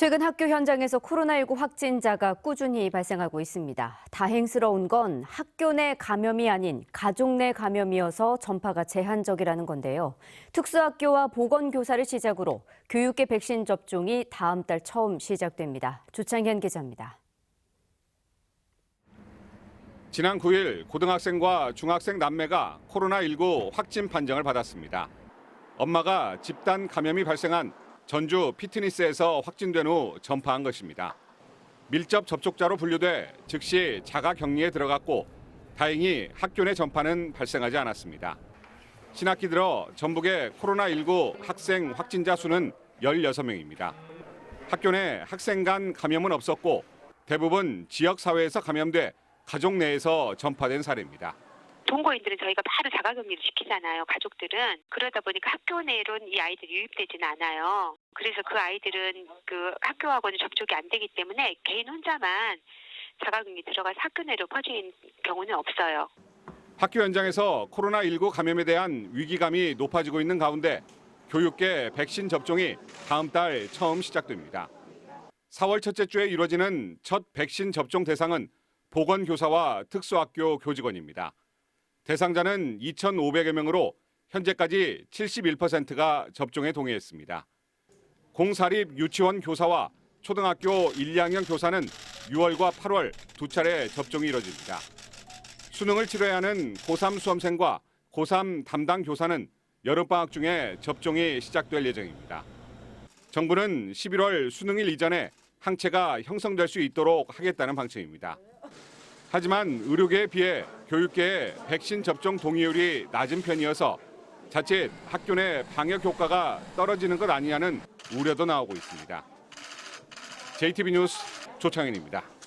최근 학교 현장에서 코로나19 확진자가 꾸준히 발생하고 있습니다. 다행스러운 건 학교 내 감염이 아닌 가족 내 감염이어서 전파가 제한적이라는 건데요. 특수학교와 보건교사를 시작으로 교육계 백신 접종이 다음 달 처음 시작됩니다. 조창현 기자입니다. 지난 9일 고등학생과 중학생 남매가 코로나19 확진 판정을 받았습니다. 엄마가 집단 감염이 발생한 전주 피트니스에서 확진된 후 전파한 것입니다. 밀접 접촉자로 분류돼 즉시 자가 격리에 들어갔고 다행히 학교 내 전파는 발생하지 않았습니다. 신학기 들어 전북의 코로나19 학생 확진자 수는 16명입니다. 학교 내 학생 간 감염은 없었고 대부분 지역 사회에서 감염돼 가족 내에서 전파된 사례입니다. 동거인들은 저희가 바로 자가격리를 시키잖아요. 가족들은 그러다 보니까 학교 내로는 이 아이들이 유입되지는 않아요. 그래서 그 아이들은 그 학교하고는 접촉이 안 되기 때문에 개인 혼자만 자가격리 들어가서 학교 내로 퍼진 경우는 없어요. 학교 현장에서 코로나19 감염에 대한 위기감이 높아지고 있는 가운데 교육계 백신 접종이 다음 달 처음 시작됩니다. 4월 첫째 주에 이뤄지는 첫 백신 접종 대상은 보건교사와 특수학교 교직원입니다. 대상자는 2,500여 명으로 현재까지 71%가 접종에 동의했습니다. 공사립 유치원 교사와 초등학교 1, 2학년 교사는 6월과 8월 두 차례 접종이 이뤄집니다. 수능을 치러야 하는 고3 수험생과 고3 담당 교사는 여름방학 중에 접종이 시작될 예정입니다. 정부는 11월 수능일 이전에 항체가 형성될 수 있도록 하겠다는 방침입니다. 하지만 의료계에 비해 교육계의 백신 접종 동의율이 낮은 편이어서 자칫 학교 내 방역 효과가 떨어지는 것 아니냐는 우려도 나오고 있습니다. JTB 뉴스 조창현입니다.